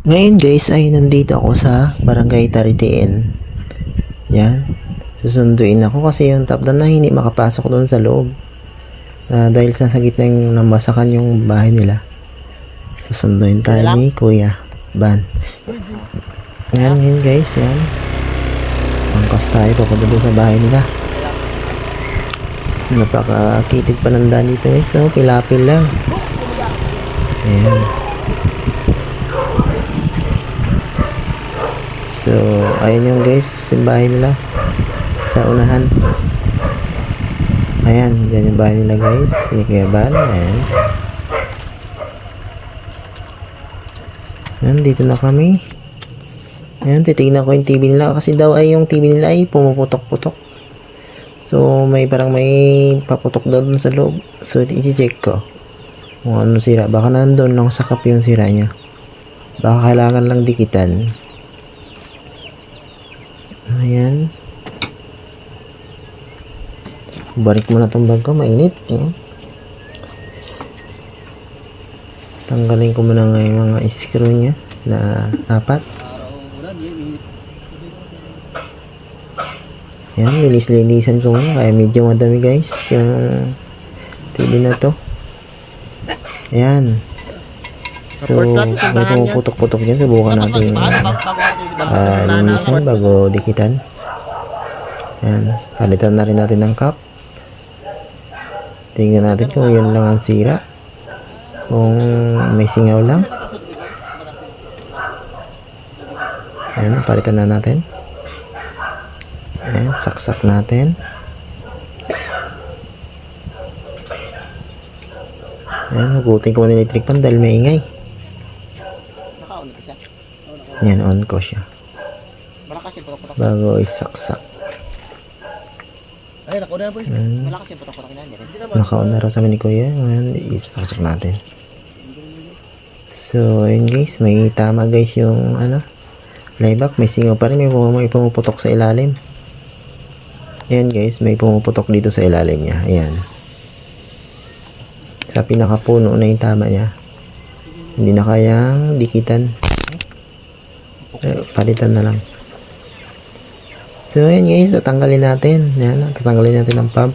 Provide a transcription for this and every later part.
Ngayon guys ay nandito ako sa Barangay Taritiel. Yan. Susunduin ako kasi yung top down na hindi makapasok doon sa loob. Ah, dahil sa sa gitna yung namasakan yung bahay nila. Susunduin tayo ni Kuya Ban. Yan yun guys, yan. Angkas tayo papunta doon sa bahay nila. Napakakitid pa ng daan dito guys. So, pilapil lang. Ayan. So, ayun yung guys, bahay nila sa unahan. Ayan, dyan yung bahay nila guys, ni Kuya Ban. Ayan. Ayan, dito na kami. Ayan, titignan ko yung TV nila kasi daw ay yung TV nila ay pumuputok-putok. So, may parang may paputok daw dun sa loob. So, i-check ko kung ano sira. Baka nandun lang sa yung sira niya. Baka kailangan lang dikitan. Ayan. Balik mo na tong bag ko. Mainit. Ayan. Tanggalin ko muna nga mga screw niya na apat. Ayan, linis-linisan ko muna. Kaya medyo madami guys yung TV na to. Ayan. So, may pumuputok-putok dyan. Subukan natin uh, linisan bago dikitan. Ayan. Palitan na rin natin ng cup. Tingnan natin kung yun lang ang sira. Kung may singaw lang. Ayan, palitan na natin. Ayan, saksak natin. Ayan, hugutin ko yung electric pan dahil maingay. Yan, on ko siya. Bago isaksak. Ay, nakuha na po. Ayan, Malakas yung putok-putok na yan. nakaon na raw sa amin ni Kuya. Ngayon, isaksak natin. So, ayun guys, may tama guys yung ano, layback. May singaw pa rin, may pumuputok sa ilalim. Ayan guys, may pumuputok dito sa ilalim niya. Ayan. Sa pinakapuno na yung tama niya. Hindi na kayang dikitan. Eh, palitan na lang. So, ayan guys, tatanggalin natin. Ayan, tatanggalin natin ang pump.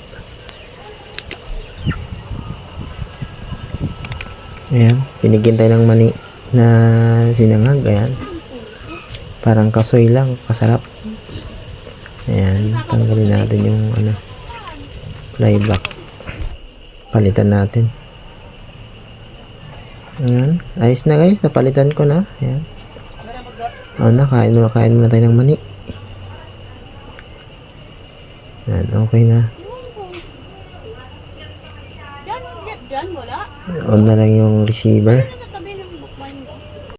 Ayan, pinigyan tayo ng mani na sinangag. Ayan. Parang kasoy lang, kasarap. Ayan, tanggalin natin yung ano, flyback. Palitan natin. Ayan, ayos na guys, napalitan ko na. Ayan. O na, kain muna, kain muna tayo ng mani. Ayan, okay na. On na lang yung receiver.